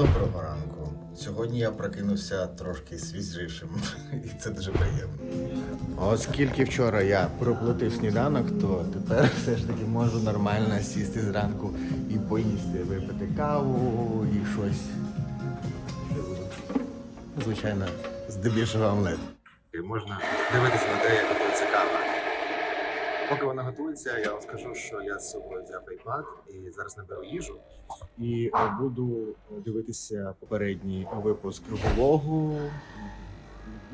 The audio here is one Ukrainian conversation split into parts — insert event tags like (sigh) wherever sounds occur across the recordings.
Доброго ранку. Сьогодні я прокинувся трошки свіжішим, (laughs) і це дуже приємно. Оскільки вчора я проплатив сніданок, то тепер (laughs) все ж таки можу нормально сісти зранку і поїсти, випити каву і щось. Звичайно, здебільшого омлет. І можна дивитися на те, як готується кава. Поки вона готується, я вам скажу, що я з собою взяв iPad і зараз наберу їжу. І е, буду дивитися попередній випуск влогу,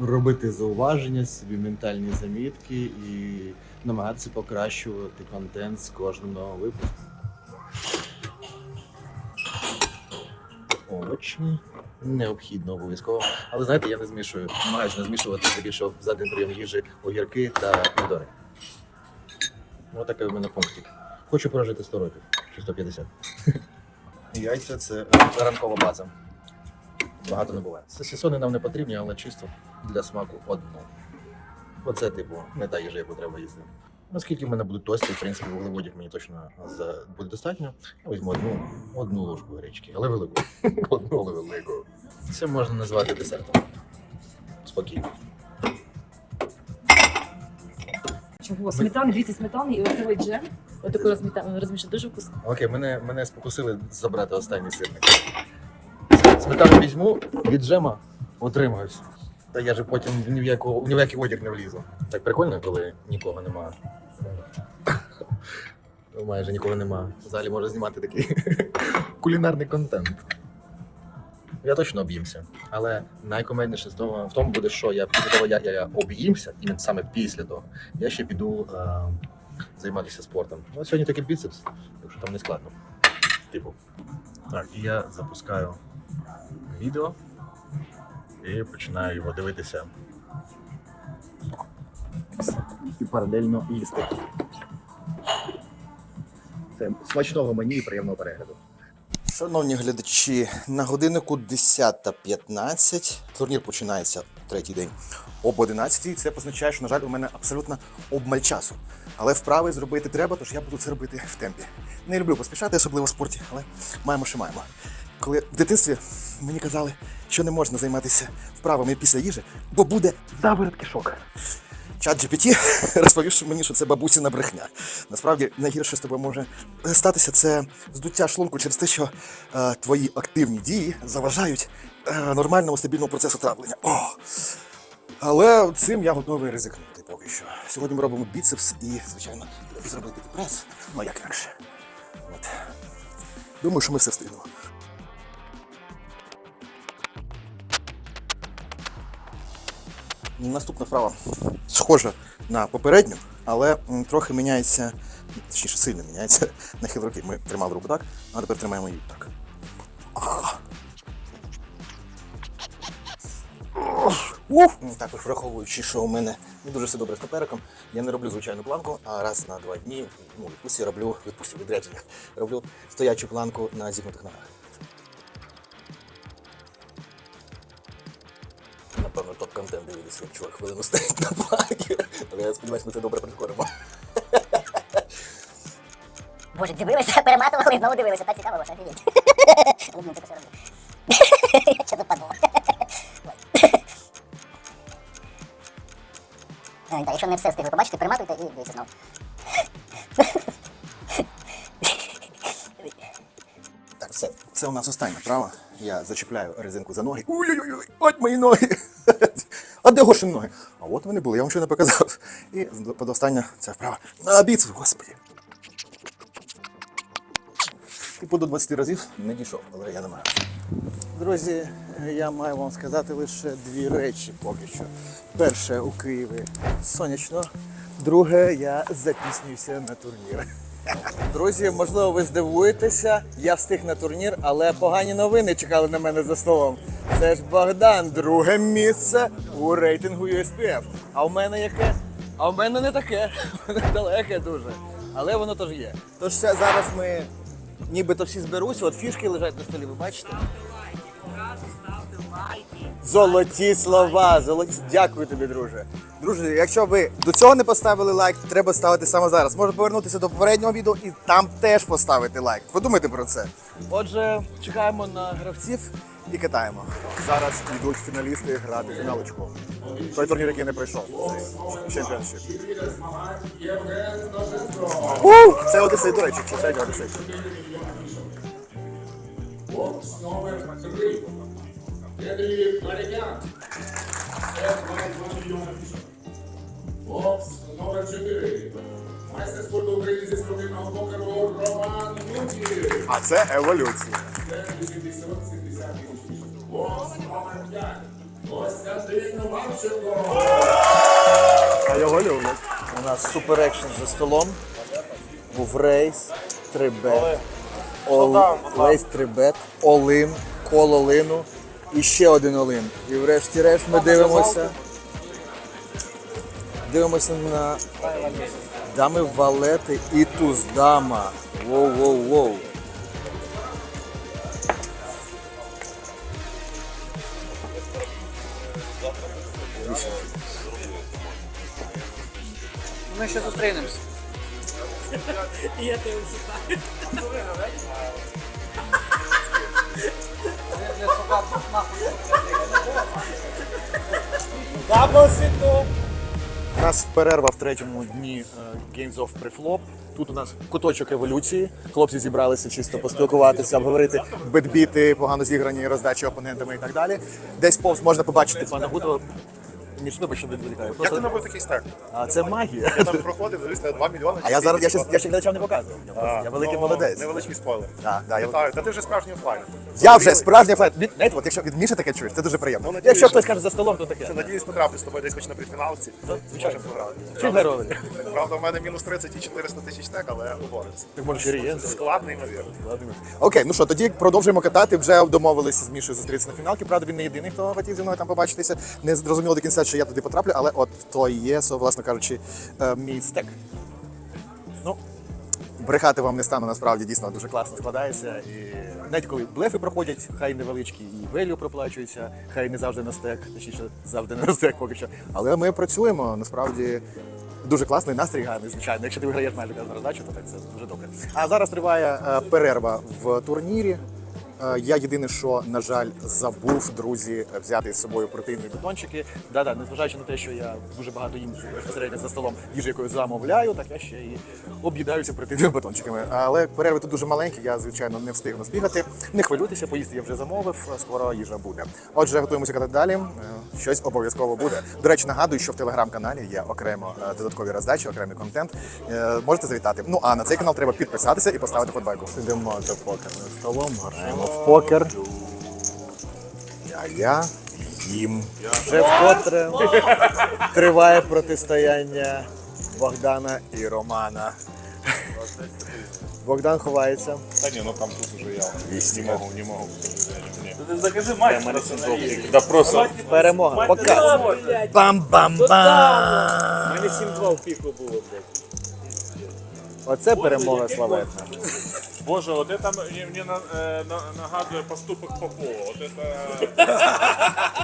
робити зауваження, собі ментальні замітки і намагатися покращувати контент з кожним новим випуском. Овочі необхідно обов'язково. Але знаєте, я не змішую, намагаюся не змішувати здебільшого за один прийом їжі огірки та помідори. Ось такий у мене пунктик. Хочу прожити 100 років чи 150. Яйця це ранкова база. Багато не буває. Сосісони нам не потрібні, але чисто для смаку одно. Оце, типу, не та їжа, яку треба їсти. Оскільки в мене будуть тости, в принципі, вуглеводів мені точно буде достатньо. Я візьму одну, одну ложку гречки, але велику. (laughs) Одну але велику. Це можна назвати десертом. Спокійно. Чого? Сметани, 200 сметани і оцей джем. Отаку розмішати, розмішати дуже вкусно. Окей, мене, мене спокусили забрати останній сирник. Сметану візьму, від джема отримаюсь. Та я же потім ні в, яку, ні в який одяг не влізу. Так прикольно, коли нікого нема. Ну, Майже нікого нема. В залі може знімати такий (laughs) кулінарний контент. Я точно об'їмся. Але найкомедніше в тому буде, що я після того, як я об'їмся, і саме після того, я ще піду е, займатися спортом. Ну, сьогодні такий біцепс, так що там не складно. Типу. Так, і я запускаю відео і починаю його дивитися. І паралельно їсти. Це смачного мені і приємного перегляду. Шановні глядачі, на годиннику 10.15. Турнір починається третій день об 11. Це позначає, що, на жаль, у мене абсолютно обмаль часу. Але вправи зробити треба, тож я буду це робити в темпі. Не люблю поспішати, особливо в спорті, але маємо, що маємо. Коли в дитинстві мені казали, що не можна займатися вправами після їжі, бо буде заворот кишок. Чат GPT (laughs) розповів що мені, що це бабусіна брехня. Насправді найгірше з тобою може статися це здуття шлунку через те, що е, твої активні дії заважають е, нормальному стабільному процесу травлення. О! Але цим я готовий ризикнути поки що. Сьогодні ми робимо біцепс і, звичайно, зробити прес. Ну як інакше. От. Думаю, що ми все встигнемо. Наступна вправа схожа на попередню, але трохи міняється, точніше сильно міняється (laughs) нахил руки. Ми тримали руку так, а тепер тримаємо її так. Також враховуючи, що у мене не дуже все добре з попереком, я не роблю звичайну планку, а раз на два дні ну, відпустці роблю відпустці відрядження. Роблю стоячу планку на зігнутих ногах. Топ-контент дивитися, як чувак хвилину стоїть на планкі. Але я сподіваюся, ми це добре прискоримо. Боже, дивилися, перематували і знову дивилися. Так цікаво, ваше офігеть. Але це все роблю. Я що западло. Так, Якщо не все встигли побачити, перематуйте і дивіться знову. Так, все. Це у нас остання права. Я зачіпляю резинку за ноги. Ой-ой-ой, от мої ноги. Де ноги? А от вони були, я вам ще не показав. І подостання ця вправа. На біцеп, господи. Типу до 20 разів не дійшов, але я намагаюся. Друзі, я маю вам сказати лише дві речі поки що. Перше у Києві сонячно, друге я запіснююся на турнір. Друзі, можливо, ви здивуєтеся, я встиг на турнір, але погані новини чекали на мене за столом. Це ж Богдан, друге місце у рейтингу USPF. А в мене яке? А в мене не таке, (laughs) воно далеке дуже. Але воно теж є. Тож ще зараз ми нібито всі зберуться, от фішки лежать на столі, ви бачите? Золоті слова, золоті. Дякую тобі, друже. Друже, якщо ви до цього не поставили лайк, то треба ставити саме зараз. Можна повернутися до попереднього відео і там теж поставити лайк. Подумайте про це. Отже, чекаємо на гравців і катаємо. Зараз йдуть фіналісти грати фіналочку. Той турнір, який не пройшов. Чемпіоншип. У, Це Одесей, до речі, це Одесей. Бокс номер 3. Генрій Марінян. Це 22 мільйони пішов. Бокс номер 4. Майстер спорту України зі спортивного покеру Роман Мутів. А це еволюція. Це 870 тисяч. Бокс номер 5. Костянтин Марченко. А його люблять. У нас супер екшн за столом. Був рейс, трибет. Ол... Рейс трибет, олин, кол олину і ще один олин. І врешті-решт ми дивимося. Дивимося на дами валети і туз дама. Воу-воу-воу. Ми ще зустрінемось. У нас перерва в третьому дні е, Games of Preflop. Тут у нас куточок еволюції. Хлопці зібралися чисто поспілкуватися, обговорити бедбіти, погано зіграні роздачі опонентами і так далі. Десь повз можна побачити пана Гутова. Ніч не що відволікає. Як ти Просто набив такий стек? а, це магія. Я там проходив, дивись, на 2 мільйони. А я зараз я ще, я ще глядачам не показував. А, Я великий ну, молодець. Невеличкий спойлер. Да, да, я... Вітаю, та ти вже справжній офлайн. я вже справжній. Від, знаєте, от якщо від Міші таке чуєш, це дуже приємно. Ну, надіюсь, якщо що- хтось каже за столом, то таке. Надіюсь, потраплю з тобою десь хоч на. Звичайно, пограти. Чи на ровері? Правда, в мене мінус 30 і 400 тисяч стек, але уборемося. Ти можеш і рієнти. Складно, ймовірно. Окей, ну що, тоді продовжуємо катати. Вже домовилися з Мішою зустрітися на фіналки. Правда, він не єдиний, хто хотів зі мною там побачитися. Не зрозуміло до кінця, що я туди потраплю, але от то є, власне кажучи, е, мій стек. Ну, брехати вам не стану, насправді дійсно дуже класно складається. І навіть коли блефи проходять, хай невеличкі, і велю проплачується, хай не завжди на стек, точніше, завжди не на стек поки що. Але ми працюємо, насправді. Дуже класний настрій гарний, звичайно. Якщо ти виграєш майже кожну роздачу, то так це дуже добре. А зараз триває е, перерва в турнірі. Е, Я єдине, що на жаль, забув друзі взяти з собою протеїнові батончики. Да-да, незважаючи на те, що я дуже багато їм безпосередньо за столом їжу, якою замовляю, так я ще і об'їдаюся протеїновими батончиками. Але перерви тут дуже маленькі, я звичайно не встигну збігати. Не хвилюйтеся, поїсти я вже замовив. Скоро їжа буде. Отже, готуємося катати далі. Е, Щось обов'язково буде. До речі, нагадую, що в телеграм-каналі є окремо е, додаткові роздачі, окремий контент. Е, Можете завітати. Ну а на цей канал треба підписатися і поставити подбайку. Сидимо за покерним столом, граємо в покер. А я їм. Вже вкотре триває протистояння Богдана і Романа. Богдан ховається. Та ні, ну там тут уже я не можу, не можу. Закажи матч. Да просто Перемога. Пока. Бам-бам-бам. мене 7-2 в піку було, блядь. Оце перемога славетна. Боже, от це мені, мені на- е, на- нагадує поступок Попова. От це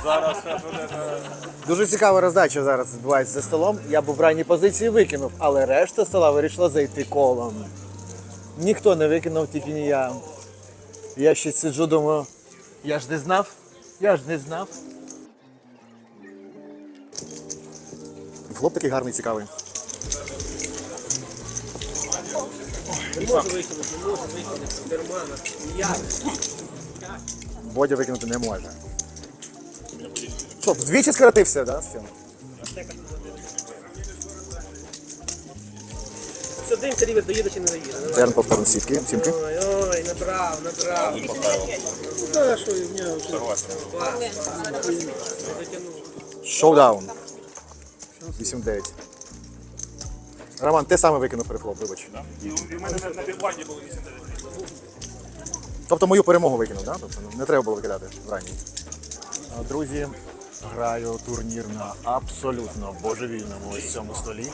зараз от це, Дуже цікава роздача зараз відбувається за столом. Я був в ранній позиції викинув, але решта стола вирішила зайти колом. Ніхто не викинув, тільки не я. Я ще сиджу, думаю, я ж не знав, я ж не знав. Флоп такий гарний, цікавий. Бодя викинути не може. Що, вдвічі скоротився, да, з цим? Що дивимося, рівер, доїде чи не доїде. Терн повторно сітки, сімки. Ой, ой, набрав, набрав. Ну, да, що, в нього вже. Шоудаун. 8-9. Роман, ти саме викинув перефлоп, вибач. і в мене на, на бігбанді було 8 Тобто мою перемогу викинув, да? Тобто не треба було викидати в ранній. Друзі, граю турнір на абсолютно божевільному цьому столі.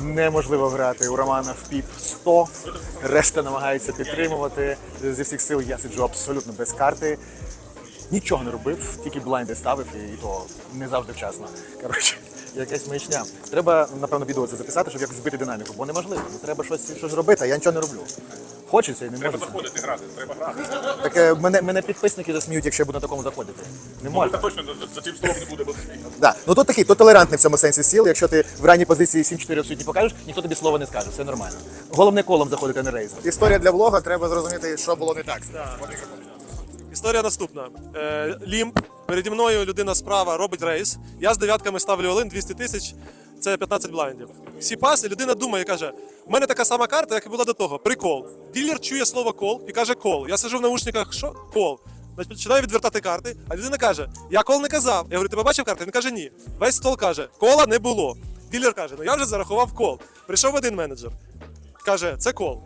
Неможливо грати у Романа в піп 100. Решта намагається підтримувати. Зі всіх сил я сиджу абсолютно без карти. Нічого не робив, тільки блайнди ставив і то не завжди вчасно. Коротше, якась маячня. Треба, напевно, відео це записати, щоб якось збити динаміку, бо неможливо. Ну, Треба щось, щось робити, а я нічого не роблю. Хочеться і не Треба можу. заходити грати, треба грати. Так е, мене, мене підписники засміють, якщо я буду на такому заходити. Не можна. Та точно за- за цим столом не буде сміху. Да. Ну тут такий, то толерантний в цьому сенсі стіл. Якщо ти в ранній позиції 7-4 в світі покажеш, ніхто тобі слова не скаже, все нормально. Головне колом заходити на рейс. Історія для влога, треба зрозуміти, що було не так. Історія наступна. Е, Лімп. Переді мною людина справа робить рейс. Я з дев'ятками ставлю олин 200 тисяч. Це 15 блайндів. Всі паси, людина думає, каже: у мене така сама карта, як і була до того. Прикол. Ділер чує слово кол і каже кол. Я сижу в наушниках, що кол. Починаю відвертати карти, а людина каже: Я кол не казав. Я говорю, ти побачив карти? Він каже, ні. Весь стол каже, кола не було. Ділер каже, ну я вже зарахував кол. Прийшов один менеджер. Каже, це кол.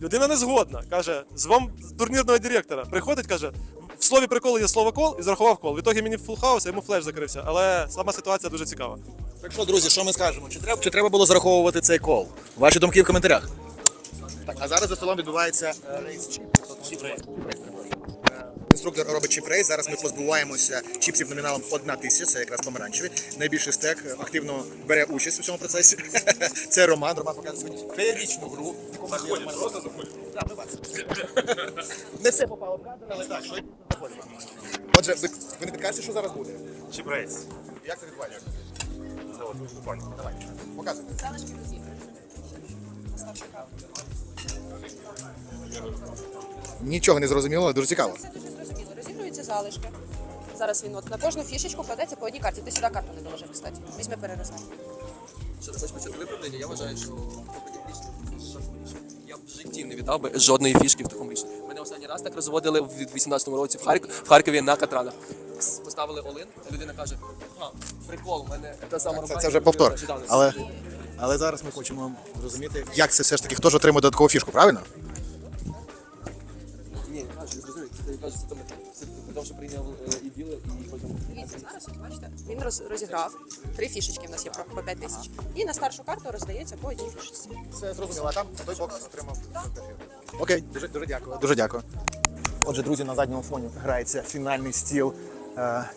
Людина не згодна. Каже, звом турнірного директора. Приходить, каже, в слові приколу є слово кол і зарахував кол. В ітогі мені фулхаус, а йому флеш закрився. Але сама ситуація дуже цікава. Так що, друзі, що ми скажемо? Чи треба, чи треба було зараховувати цей кол? Ваші думки в коментарях. Так, а зараз за столом відбувається е, рейс. Е, Інструктор робить чіп-рейс. Зараз ми позбуваємося чіпсів номіналом 1 тисяча, це якраз помаранчеві. Найбільший стек активно бере участь у цьому процесі. (laughs) Це Роман. Роман показує сьогодні феєрічну гру. Просто. Не все попало в кадр, але так, що заходимо. Отже, ви, не підкажете, що зараз буде? Чіпрейс. Як це відбувається? Це от буквально. Давай, показуйте. Нічого не зрозуміло, дуже цікаво. Розігруються залишки. Зараз він от на кожну фішечку кладеться по одній карті. Ти сюди карту не доложив, кстати. Візьми перерозай. Що ти хочеш почати виправдання? Я вважаю, що я б в житті не віддав би жодної фішки в такому рішенні. Мене останній раз так розводили в 18-му році в, Харк... в Харкові на катранах. Поставили Олин, людина каже, ага, прикол, у мене та сама Це, це вже повтор. Але, але зараз ми хочемо зрозуміти, як це все ж таки, хто ж отримує додаткову фішку, правильно? Я це тому, це тому, що прийняв е, і біле, і потім. Дивіться, зараз, от бачите, він роз, розіграв. Три фішечки в нас є по- по 5 тисяч. І на старшу карту роздається по одній фішечці. Це зрозуміло, а там той бокс отримав. Окей, дуже, дуже дякую. Дуже дякую. Отже, друзі, на задньому фоні грається фінальний стіл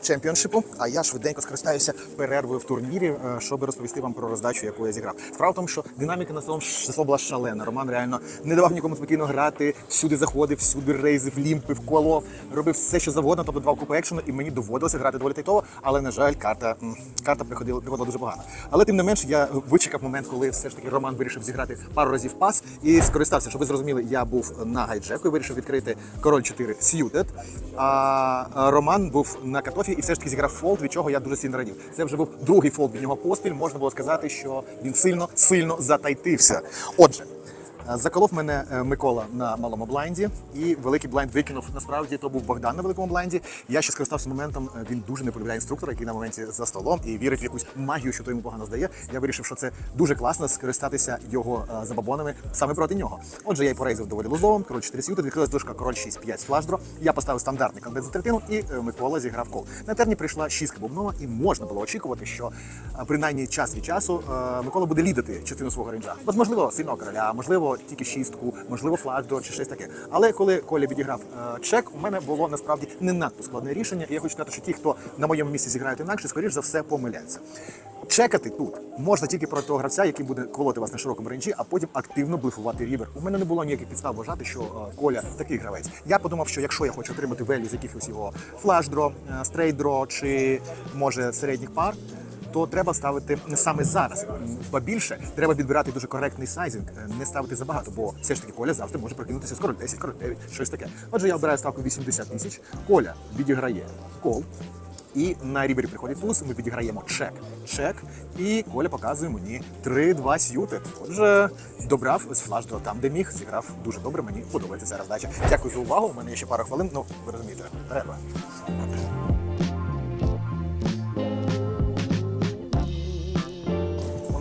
чемпіоншипу. А я швиденько скористаюся перервою в турнірі, е, щоб розповісти вам про роздачу, яку я зіграв. Справа в тому, що динаміка на самому число була шалена. Роман реально не давав нікому спокійно грати, всюди заходив, всюди рейзив, лімпив, коло, робив все, що завгодно, тобто два купи екшену, і мені доводилося грати доволі тайтово, але на жаль, карта, карта приходила, приходила дуже погано. Але тим не менш, я вичекав момент, коли все ж таки Роман вирішив зіграти пару разів пас і скористався, щоб ви зрозуміли, я був на гайджеку і вирішив відкрити король 4 Suited, а а Роман був на катофі і все ж таки зіграв фолд, від чого я дуже сильно радів. Це вже був другий фолд від нього поспіль. Можна було сказати, що він сильно сильно затайтився. Отже. Е, Заколов мене е, Микола на малому блайнді, і великий блайнд викинув. Насправді то був Богдан на великому блайнді. Я ще скористався моментом. е, Він дуже не полюбляє інструктора, який на моменті за столом і вірить в якусь магію, що то йому погано здає. Я вирішив, що це дуже класно скористатися його забабонами саме проти нього. Отже, я й порейзив доволі лузовим. Король 4 сюти, відкрилась дошка король 6-5 з флашдро. Я поставив стандартний комбет за третину, і Микола зіграв кол. На терні прийшла шістка бубнова, і можна було очікувати, що принаймні час від часу Микола буде лідати частину свого рейнджа. От, можливо, сильного короля, можливо, тільки шістку, можливо, флаждор чи щось таке. Але коли Коля відіграв е, чек, у мене було насправді не надто складне рішення. І я хочу сказати, що ті, хто на моєму місці зіграють інакше, скоріш за все помиляться. Чекати тут можна тільки проти того гравця, який буде колоти вас на широкому рейнджі, а потім активно блефувати рівер. У мене не було ніяких підстав вважати, що е, Коля такий гравець. Я подумав, що якщо я хочу отримати велю з якихось його флашдро, е, стрейдро чи може середніх пар. То треба ставити саме зараз. Побільше треба підбирати дуже коректний сайзинг, е, не ставити забагато, бо все ж таки Коля завжди може прокинутися з король 10, король 9, щось таке. Отже, я обираю ставку 80 тисяч. Коля відіграє кол. І на рібері приходить туз, ми підіграємо чек. Чек, і Коля показує мені 3-2 сюти. Отже, добрав з флаждро там, де міг, зіграв дуже добре. Мені подобається ця роздача. Дякую за увагу. У мене є ще пара хвилин. Ну, ви розумієте, треба.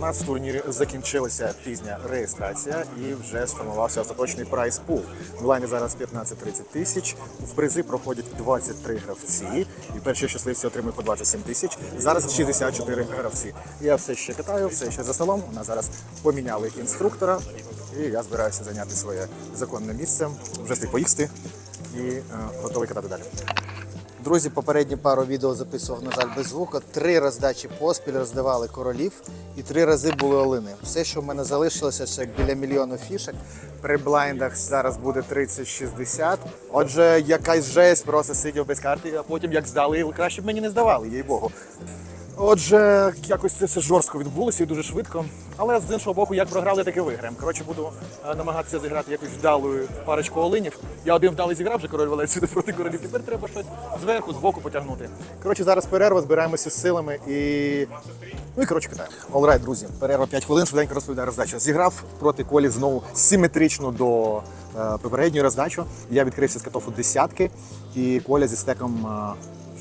Нас в турнірі закінчилася пізня реєстрація і вже сформувався остаточний прайс пул. В лайні зараз 15-30 тисяч. В призи проходять 23 гравці, і перші щасливці отримують по 27 тисяч. Зараз 64 гравці. Я все ще катаю, все ще за столом. У нас зараз поміняли інструктора, і я збираюся зайняти своє законне місце, вже встиг поїсти і е, готовий катати далі. Друзі, попередні пару відео записував, на жаль, без звука. Три роздачі поспіль роздавали королів і три рази були олини. Все, що в мене залишилося, ще біля мільйону фішок. При блайндах зараз буде 30-60. Отже, якась жесть, просто сидів без карти, а потім як здали, краще б мені не здавали, їй Богу. Отже, якось це все жорстко відбулося і дуже швидко. Але з іншого боку, як програли, так і виграємо. Коротше, буду е, намагатися зіграти якусь вдалою парочку олинів. Я один вдалий зіграв вже король Валецію (laughs) проти королів. Тепер треба щось зверху, збоку потягнути. Коротше, зараз перерва, збираємося з силами і. Ну і коротше кидаємо. Олрайт, друзі, перерва 5 хвилин, швиденько розповідаю роздачу. Зіграв проти колі знову симетрично до е, попередньої роздачі. Я відкрився з катофу десятки, і коля зі стеком. е,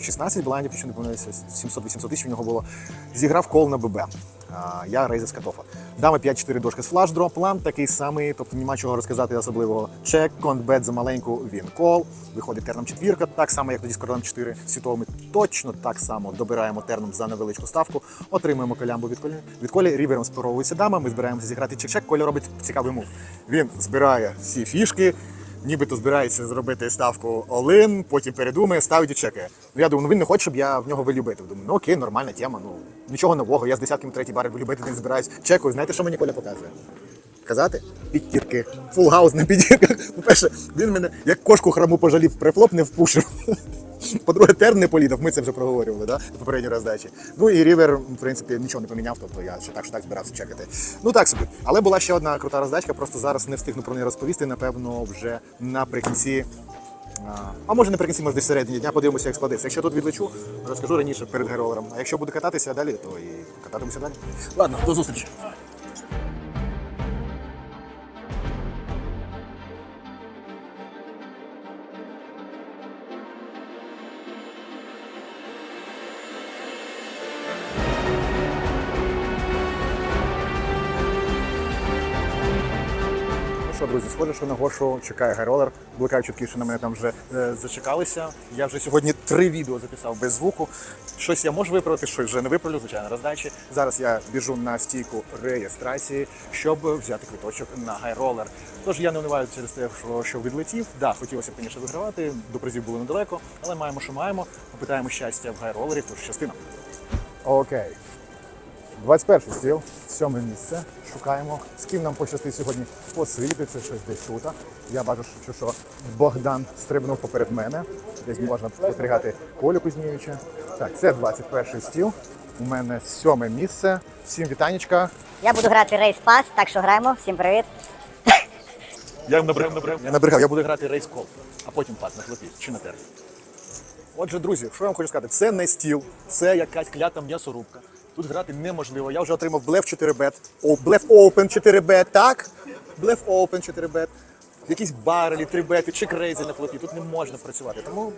16 блайндів, якщо не помиляюся, 700-800 тисяч в нього було. Зіграв кол на ББ. Я рейзер з катофа. Дами 5-4 дошки з флаш дроп. План такий самий, тобто нема чого розказати особливого. Чек, контбет за маленьку, він кол. Виходить терном четвірка, так само, як тоді з королем 4 світовими. Точно так само добираємо терном за невеличку ставку, отримуємо колямбу від колі. Від колі рівером спаровується дама. Ми збираємося зіграти чек-чек. Коля робить цікавий мув. Він збирає всі фішки. Нібито збирається зробити ставку Олин, потім передумає, ставить і чекає. Ну я думаю, ну він не хоче, щоб я в нього вилюбив. Думаю, ну окей, нормальна тема. Ну нічого нового. Я з десятками третій бари вилюбити не збираюсь. Чекаю. Знаєте, що мені Коля показує? Казати? Підтірки. Фулгаус на підтірках. По-перше, він мене як кошку храму пожалів, префлоп не впушив. По-друге, терн не полідав, ми це вже проговорювали, да? в попередній роздачі. Ну і рівер, в принципі, нічого не поміняв, тобто я ще так, що так збирався чекати. Ну так собі. Але була ще одна крута роздачка, просто зараз не встигну про неї розповісти, напевно, вже наприкінці. А, може наприкінці, може десь всередині дня подивимося, як складеться. Якщо тут відлечу, розкажу раніше перед геролером. А якщо буду кататися далі, то і кататимуся далі. Ладно, до зустрічі. Друзі, схоже, що на Гошу чекає гайролер. Бликаю чутки, що на мене там вже е, зачекалися. Я вже сьогодні три відео записав без звуку. Щось я можу виправити, щось вже не виправлю, звичайно, роздачі. Зараз я біжу на стійку реєстрації, щоб взяти квиточок на гайролер. Тож я не униваю через те, що, що відлетів. Да, хотілося б, звісно, вигравати, до призів було недалеко, але маємо, що маємо. Попитаємо щастя в гайролері, тож щастина. Окей. 21 стіл, сьоме місце. Шукаємо. З ким нам пощастить сьогодні посидіти, це щось десь тут. Я бачу, що, що Богдан стрибнув поперед мене. Десь можна спостерігати Колю Кузьмєвича. Так, це 21 стіл. У мене сьоме місце. Всім вітанечка. Я буду грати рейс пас, так що граємо. Всім привіт. Я набрав, набрав. Я набрехав, я буду грати рейс кол, а потім пас на хлопі чи на терні. Отже, друзі, що я вам хочу сказати? Це не стіл, це якась клята м'ясорубка. Тут грати неможливо. Я вже отримав блеф 4 бет. О, блеф open 4 бет, так? Блеф open 4 бет. Якісь барелі, 3 бети, чи крейзи на флоті. Тут не можна працювати. Тому,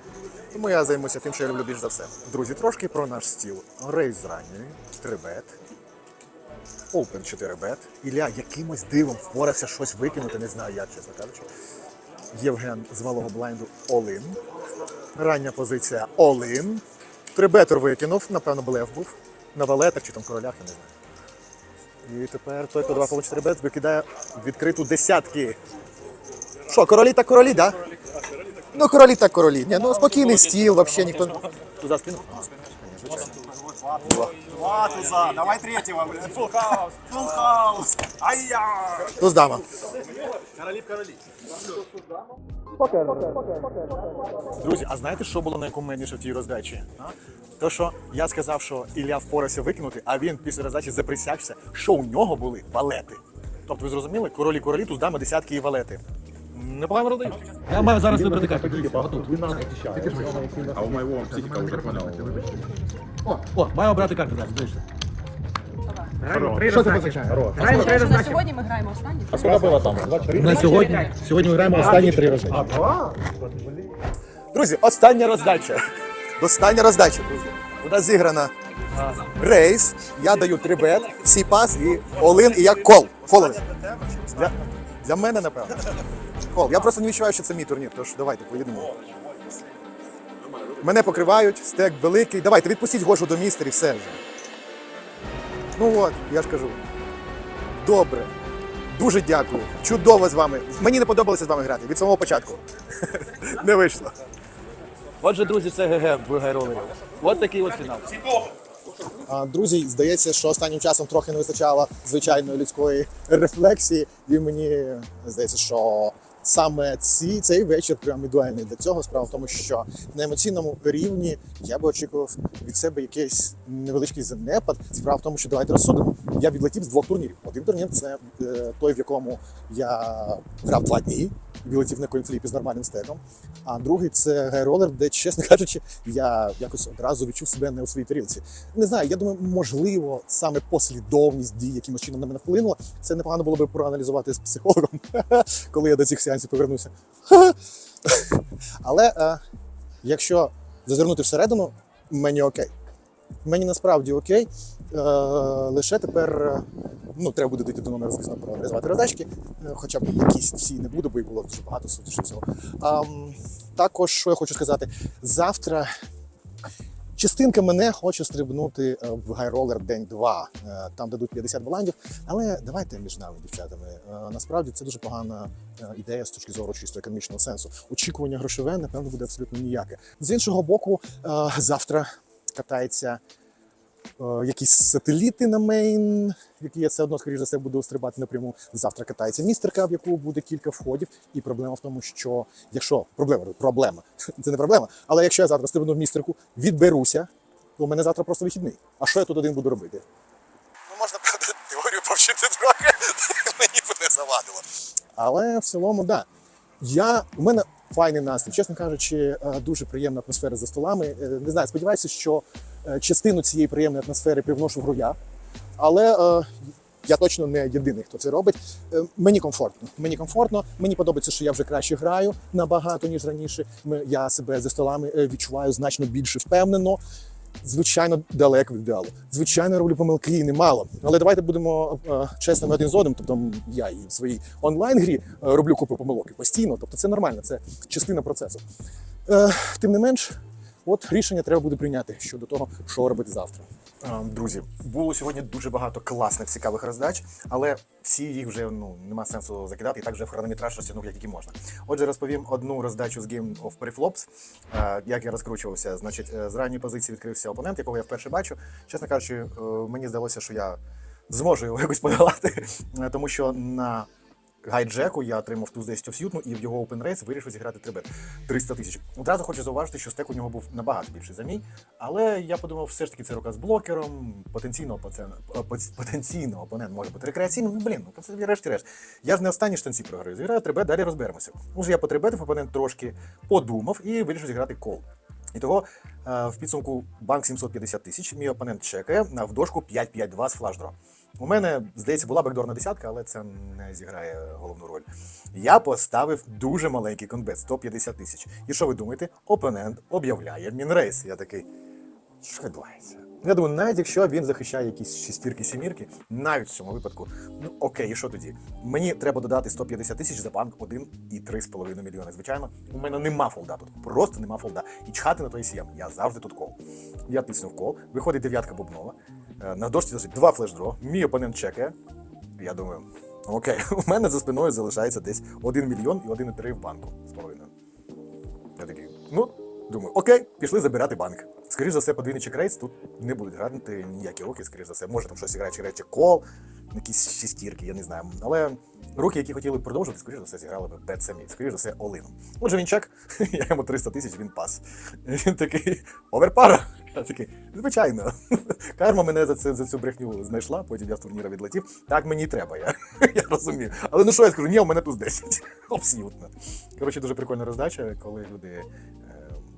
тому я займуся тим, що я люблю більш за все. Друзі, трошки про наш стіл. Рейс з ранньої, 3 бет. Open 4 бет. Ілля якимось дивом впорався щось викинути, не знаю як, чесно кажучи. Євген з малого блайнду Олин. Рання позиція Олин. Трибетор викинув, напевно, блеф був. На валетах чи там королях, я не знаю. І тепер той, хто 2 по 4 бет, викидає відкриту десятки. Що, королі так королі, так? Да? Ну, королі так королі. Ні, ну спокійний стіл, взагалі ніхто. Туза скинув? Звичайно. Два туза, давай третьего, блин. Фулл хаус, фулл хаус. Ай-я! Туз дама. Королів королі. Друзі, а знаєте, що було найкумедніше в тій роздачі? А? То, що я сказав, що Ілля впорався викинути, а він після роздачі заприсягся, що у нього були валети. Тобто ви зрозуміли? Королі королі, тут дами десятки і валети. Непогано роздають. Я маю зараз вибрати карту. А у моего психика уже понял. О, маю обрати карту зараз, дивишся. Що це позначає? На сьогодні ми граємо останній. А скільки було там? На сьогодні, сьогодні ми граємо останні три роки. Друзі, остання роздача. Остання роздача, друзі. У нас зіграна рейс. Я даю 3 бет, сі пас і олин, і я кол. Фоловий. Для, для мене, напевно. Кол. Я просто не відчуваю, що це мій турнір, тож давайте поїдемо. Мене покривають, стек великий. Давайте, відпустіть Гошу до містер і все вже. Ну от, я ж кажу. Добре. Дуже дякую. Чудово з вами. Мені не подобалося з вами грати від самого початку. (laughs) Не вийшло. Отже, друзі, це ГГ в гайролері. От такий от фінал. А, Друзі, здається, що останнім часом трохи не вистачало звичайної людської рефлексії, і мені здається, що саме ці, цей вечір прям ідеальний для цього. Справа в тому, що на емоційному рівні я би очікував від себе якийсь невеличкий занепад. Справа в тому, що давайте розсудимо. Я відлетів з двох турнірів. Один турнір це е, той, в якому я грав два дні. Відлетів на коінфліпі з нормальним стеком. А другий це гайролер, де, чесно кажучи, я якось одразу відчув себе не у своїй тарілці. Не знаю, я думаю, можливо, саме послідовність дій, якимось чином на мене вплинула. Це непогано було би проаналізувати з психологом, (laughs) коли я до цих сеансів повернуся. (laughs) Але е, якщо зазирнути всередину, мені окей. Мені насправді окей. Е, лише тепер е, ну, треба буде дійти до номера, звісно, проаналізувати роздачки. Е, хоча б якісь всі не буду, бо їх було дуже багато судячи всього. А, також, що я хочу сказати, завтра частинка мене хоче стрибнути в гайролер день 2. Е, Там дадуть 50 баландів. Але давайте між нами, дівчатами. Насправді це дуже погана ідея з точки зору чисто економічного сенсу. Очікування грошове, напевно, буде абсолютно ніяке. З іншого боку, завтра катається якісь сателіти на мейн, які я все одно, скоріш за все, буду стрибати напряму. Завтра катається містерка, в яку буде кілька входів. І проблема в тому, що якщо проблема, проблема, (laughs) це не проблема, але якщо я завтра стрибну в містерку, відберуся, то у мене завтра просто вихідний. А що я тут один буду робити? Ну, можна правда теорію повчити трохи, (laughs) мені б не завадило. Але в цілому, так. Да. Я, у мене файний настрій. Чесно кажучи, е, дуже приємна атмосфера за столами. Е, Не знаю, сподіваюся, що е, частину цієї приємної атмосфери привношу в гру я. Але е, я точно не єдиний, хто це робить. Е, Мені комфортно. Мені комфортно. Мені подобається, що я вже краще граю набагато ніж раніше. Я себе за столами е, відчуваю значно більше впевнено. Звичайно, далеко від ідеалу. Звичайно, роблю помилки і немало. Але давайте будемо е, чесними один з одним. Тобто я і в своїй онлайн-грі е, роблю купу помилок постійно. Тобто це нормально, це частина процесу. Е, тим не менш, от рішення треба буде прийняти щодо того, що робити завтра. Друзі, було сьогодні дуже багато класних цікавих роздач, але всі їх вже ну нема сенсу закидати, і так вже в хронометраж розтягнув, як тільки можна. Отже, розповім одну роздачу з Game of Preflops, е, як я розкручувався. Значить, е, з ранньої позиції відкрився опонент, якого я вперше бачу. Чесно кажучи, е, мені здалося, що я зможу його (laughs) якось подолати, тому що на гайджеку я отримав туз 10 осютну і в його open race вирішив зіграти 3 300 тисяч. Одразу хочу зауважити, що стек у нього був набагато більший за мій, але я подумав, все ж таки це рука з блокером, потенційно опоцен- потенційно опонент може бути рекреаційним. Ну блін, ну це решті-решт. Я ж не останні штанці програю. Зіграю 3 далі розберемося. Уже я потребетив, опонент трошки подумав і вирішив зіграти кол. І того е, в підсумку банк 750 тисяч. Мій опонент чекає в дошку 5-5-2 з флашдро. У мене, здається, була бекдорна десятка, але це не зіграє головну роль. Я поставив дуже маленький конбет 150 тисяч. І що ви думаєте? Опонент об'являє мінрейс. Я такий. Що відбувається? Я думаю, навіть якщо він захищає якісь шістірки, сімірки, навіть в цьому випадку, ну окей, і що тоді? Мені треба додати 150 тисяч за банк 1,3,5 мільйони. Звичайно, у мене нема фолда тут. Просто нема фолда. І чхати на той сіям. Я завжди тут кол. Я тиснув кол, виходить дев'ятка бубнова. Е, На дошці лежить два флеш-дро. Мій опонент чекає. Я думаю, окей, (laughs) у мене за спиною залишається десь 1 мільйон і 1,3 в банку з половиною. Я такий, ну, думаю, окей, пішли забирати банк. Скоріше за все, подвійний чекрейс тут не будуть грати ніякі роки, скоріше за все. Може там щось грає чи кол, якісь шістірки, я не знаю. Але руки, які хотіли продовжувати, скоріше за все, зіграли би бет самі. Скоріше за все, олином. Отже, він чек, (laughs) я йому 300 тисяч, він пас. Він такий, оверпара. Я такий, звичайно. (laughs) Карма мене за, це, за цю брехню знайшла, потім я з турніра відлетів. Так мені і треба, я, (laughs) я розумію. Але ну що я скажу, ні, у мене тут 10. Абсолютно. Коротше, дуже прикольна роздача, коли люди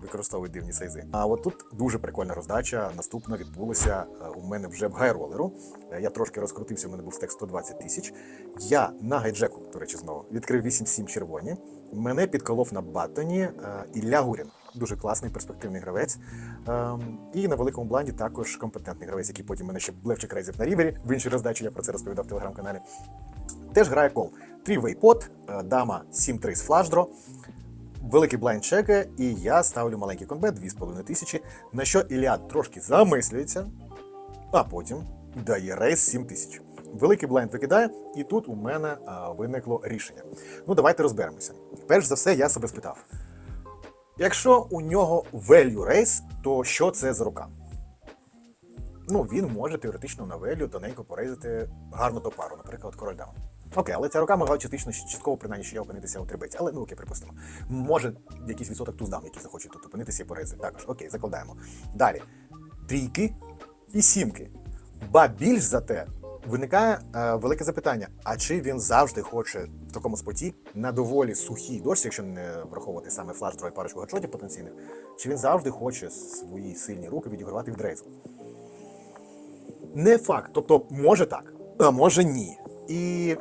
використовують дивні сайзи. А от тут дуже прикольна роздача. Наступна відбулася е, у мене вже в гайролеру. Е, Я трошки розкрутився, у мене був стек 120 тисяч. Я на гайджеку, до речі, знову відкрив 8-7 червоні. Мене підколов на баттоні е, Ілля Гурін. Дуже класний перспективний гравець. Ем, і на великому бланді також компетентний гравець, який потім мене ще блевчик рейзив на рівері. В іншій роздачі я про це розповідав в телеграм-каналі. Теж грає кол. Трівей пот, е, дама 7-3 з флашдро. Великий блайнд чекає, і я ставлю маленький конбет 2,5 тисячі, на що Ілля трошки замислюється, а потім дає рейс 7 тисяч. Великий блайнд викидає, і тут у мене а, виникло рішення. Ну, давайте розберемося. Перш за все, я себе спитав: Якщо у нього value race, то що це за рука? Ну, він може теоретично на велю тоненько порейзити гарну топару, наприклад, король даун. Окей, але ця рука могла частично частково принаймні ще опинитися у трибеці. Але ну окей, припустимо. Може якийсь відсоток туздам, які захочуть тут опинитися і порезати. Також окей, закладаємо. Далі трійки і сімки. Ба більш за те, виникає е, велике запитання: а чи він завжди хоче в такому споті на доволі сухій дошці, якщо не враховувати саме флаш і парочку гачотів потенційних, чи він завжди хоче свої сильні руки відігравати від рейзу? Не факт. Тобто, може так, а може ні. І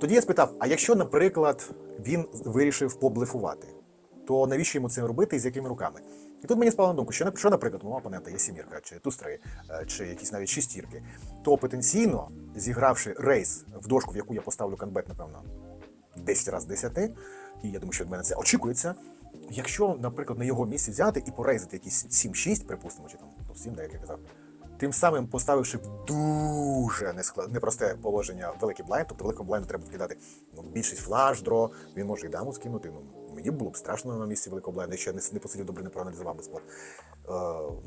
тоді я спитав: а якщо, наприклад, він вирішив поблефувати, то навіщо йому це робити і з якими руками? І тут мені спало на думку, що, що наприклад, мого опонента є сімірка, чи туз-три, е, чи якісь навіть шістірки, то потенційно, зігравши рейс в дошку, в яку я поставлю канбет, напевно, 10 разів 10, і я думаю, що від мене це очікується. Якщо, наприклад, на його місці взяти і порейзити якісь 7-6, припустимо, чи там ну, 7, да, як я казав, тим самим поставивши в дуже непросте положення великий блайнд, тобто великому блайнду треба вкидати ну, більшість флаш, дро, він може і даму скинути. Ну, мені було б страшно на місці великого блайнду, якщо я не, не посидів добре не проаналізував би склад. Е,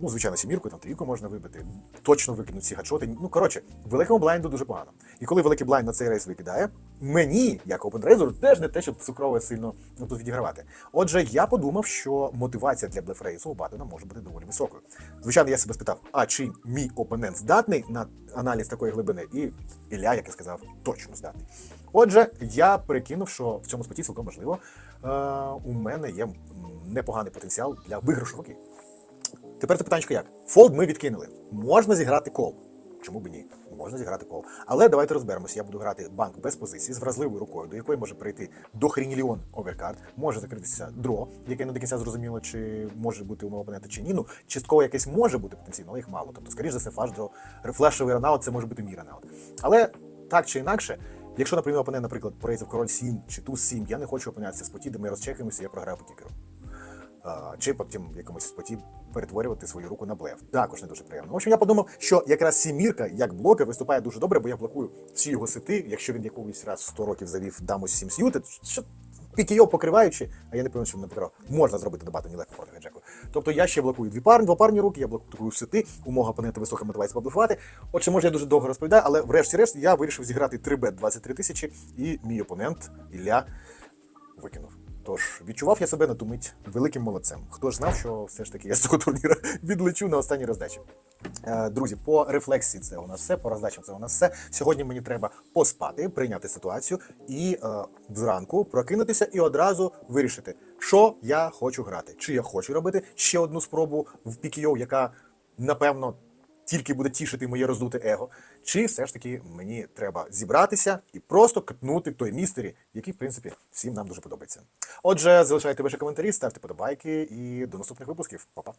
ну, звичайно, сімірку, там трійку можна вибити, точно викинуть ці гачоти. Ну, коротше, великому блайнду дуже погано. І коли великий блайнд на цей рейс викидає, мені, як опенрейзеру, теж не те, щоб цукрове сильно ну, тут відігравати. Отже, я подумав, що мотивація для блефрейсу у Бадена може бути доволі високою. Звичайно, я себе спитав, а чи мій опонент здатний на аналіз такої глибини? І Ілля, як я сказав, точно здатний. Отже, я перекинув, що в цьому споті цілком можливо. Е, у мене є непоганий потенціал для виграшу руки. Тепер це питання як? Фолд ми відкинули. Можна зіграти кол. Чому б ні? Можна зіграти кол. Але давайте розберемося. Я буду грати банк без позиції з вразливою рукою, до якої може прийти до хрініліон оверкарт, може закритися дро, яке не до кінця зрозуміло, чи може бути у мого опонента чи ні. Ну, частково якесь може бути потенційно, але їх мало. Тобто, скоріш за все, флаш дро, флешовий ранаут це може бути мій ранаут. Але так чи інакше, якщо, наприклад, опонент, наприклад, порейзив король 7 чи туз 7, я не хочу опинятися в споті, де ми розчекаємося, я програю по кікеру. Чи потім якомусь споті перетворювати свою руку на блеф. Також не дуже приємно. В общем, я подумав, що якраз сімірка як блокер виступає дуже добре, бо я блокую всі його сети. Якщо він якогось раз в 100 років завів даму 7 сюти, що пікійо покриваючи, а я не певен, що не покривав, можна зробити дебати нелегко проти геджеку. Тобто я ще блокую дві парні, двопарні руки, я блокую сети, у мого опонента висока мотивація поблефувати. Отже, може, я дуже довго розповідаю, але врешті-решт я вирішив зіграти 3 бет 23 тисячі, і мій опонент Ілля викинув. Тож відчував я себе на ту мить великим молодцем. Хто ж знав, що все ж таки я з цього турніру (laughs) відлечу на останній роздачі. Е, Друзі, по рефлексії це у нас все, по роздачам це у нас все. Сьогодні мені треба поспати, прийняти ситуацію і е, зранку прокинутися і одразу вирішити, що я хочу грати. Чи я хочу робити ще одну спробу в PKO, яка напевно тільки буде тішити моє роздуте его, чи все ж таки мені треба зібратися і просто катнути той містері, який, в принципі, всім нам дуже подобається. Отже, залишайте ваші коментарі, ставте подобайки і до наступних випусків. Па-па!